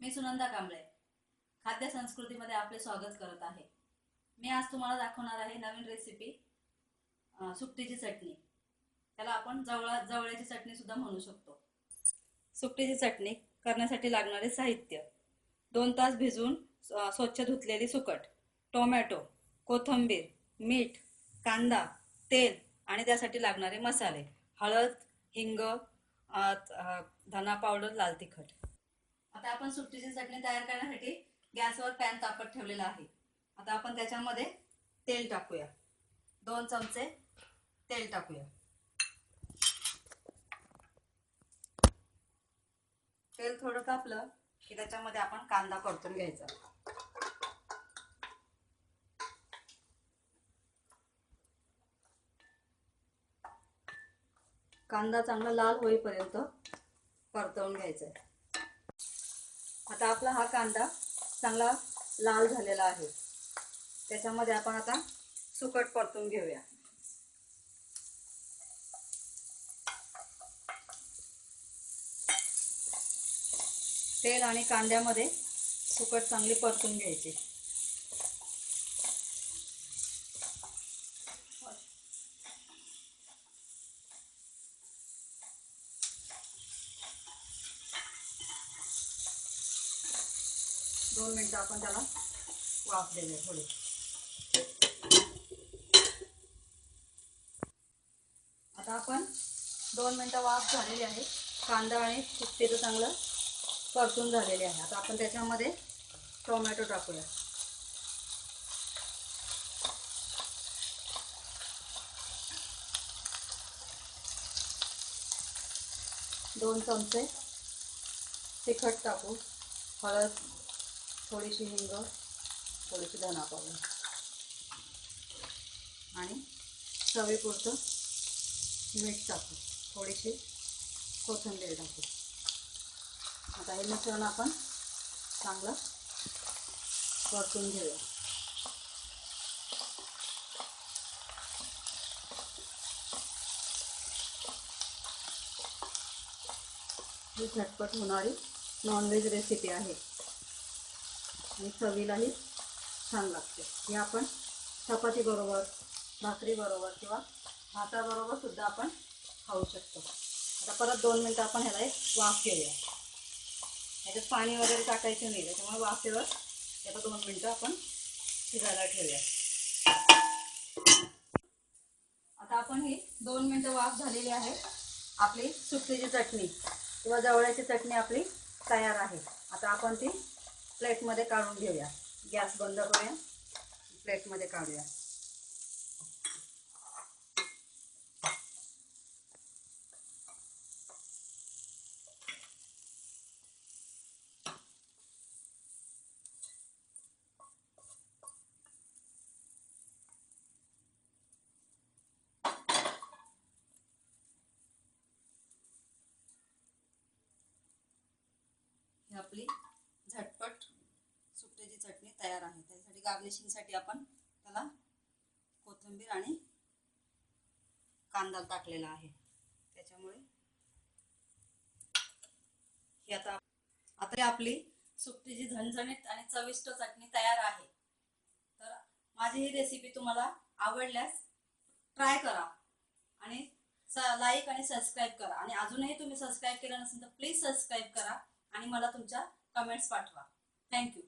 मी सुनंदा कांबळे खाद्य संस्कृतीमध्ये आपले स्वागत करत आहे. मी आज तुम्हाला दाखवणार आहे नवीन रेसिपी सुकटीची चटणी. त्याला आपण जवळा जवळ्याची चटणी सुद्धा म्हणू शकतो. सुकटीची चटणी करण्यासाठी लागणारे साहित्य. दोन तास भिजवून स्वच्छ धुतलेली सुकट टोमॅटो कोथिंबीर मीठ कांदा तेल आणि त्यासाठी लागणारे मसाले हळद हिंग धना पावडर लाल तिखट. आता आपण सुट्टीची चटणी तयार करण्यासाठी गॅसवर पॅन तापत ठेवलेला आहे. आता आपण त्याच्यामध्ये तेल टाकूया. दोन चमचे तेल टाकूया. तेल थोडं तापलं की त्याच्यामध्ये आपण कांदा परतून घ्यायचा. कांदा चांगला लाल होईपर्यंत परतवून घ्यायचा आहे आता आपला हा कांदा चांगला लाल झालेला आहे. त्याच्यामध्ये आपण आता सुकट परतून घेऊया. तेल आणि कांद्यामध्ये सुकट चांगली परतून घ्यायची. दोन मिनटं आपण त्याला वाफ देऊया थोडी. आता आपण दोन मिनटं वाफ झालेली आहे. कांदा आणि सुट्टीचं चांगलं परतून झालेले आहे. आता आपण त्याच्यामध्ये टोमॅटो टाकूया. दोन चमचे तिखट टाकू. हळद थोडीशी हिंग थोडीशी धना पावडर आणि चवीपुरतं मीठ टाकू. थोडीशी कोथिंबीर टाकू. आता हे मिश्रण आपण चांगलं परतून घेऊया. ही झटपट होणारी नॉनव्हेज रेसिपी आहे. आणि चवीलाही छान लागते. हे आपण चपातीबरोबर भाकरीबरोबर भाकरी बरोबर किंवा भाताबरोबर सुद्धा आपण खाऊ शकतो. आता परत दोन मिनटं आपण ह्याला एक वाफ घेऊया. ह्याच्यात पाणी वगैरे टाकायचं नाही त्याच्यामुळे वाफेवर त्याला दोन मिनटं आपण शिजायला ठेवूया. आता आपण ही दोन मिनटं वाफ झालेली आहे. आपली सुकटीची चटणी किंवा जवळ्याची चटणी आपली तयार आहे. आता आपण ती प्लेटमध्ये काढून घेऊया. गॅस बंद करूया. प्लेटमध्ये काढूया ही आपली झटपट सुकटीची चटणी तयार आहे. त्यासाठी गार्निशिंगसाठी आपण त्याला कोथिंबीर आणि कांदा टाकलेला आहे. त्याच्यामुळे ही आता आता आपली सुकटीची झणझणीत आणि चविष्ट चटणी तयार आहे. तर माझी ही रेसिपी तुम्हाला आवडल्यास ट्राय करा आणि लाईक आणि सबस्क्राईब करा. आणि अजूनही तुम्ही सबस्क्राईब केलं नसेल तर प्लीज सबस्क्राईब करा आणि मला तुमच्या कमेंट्स पाठवा. थँक्यू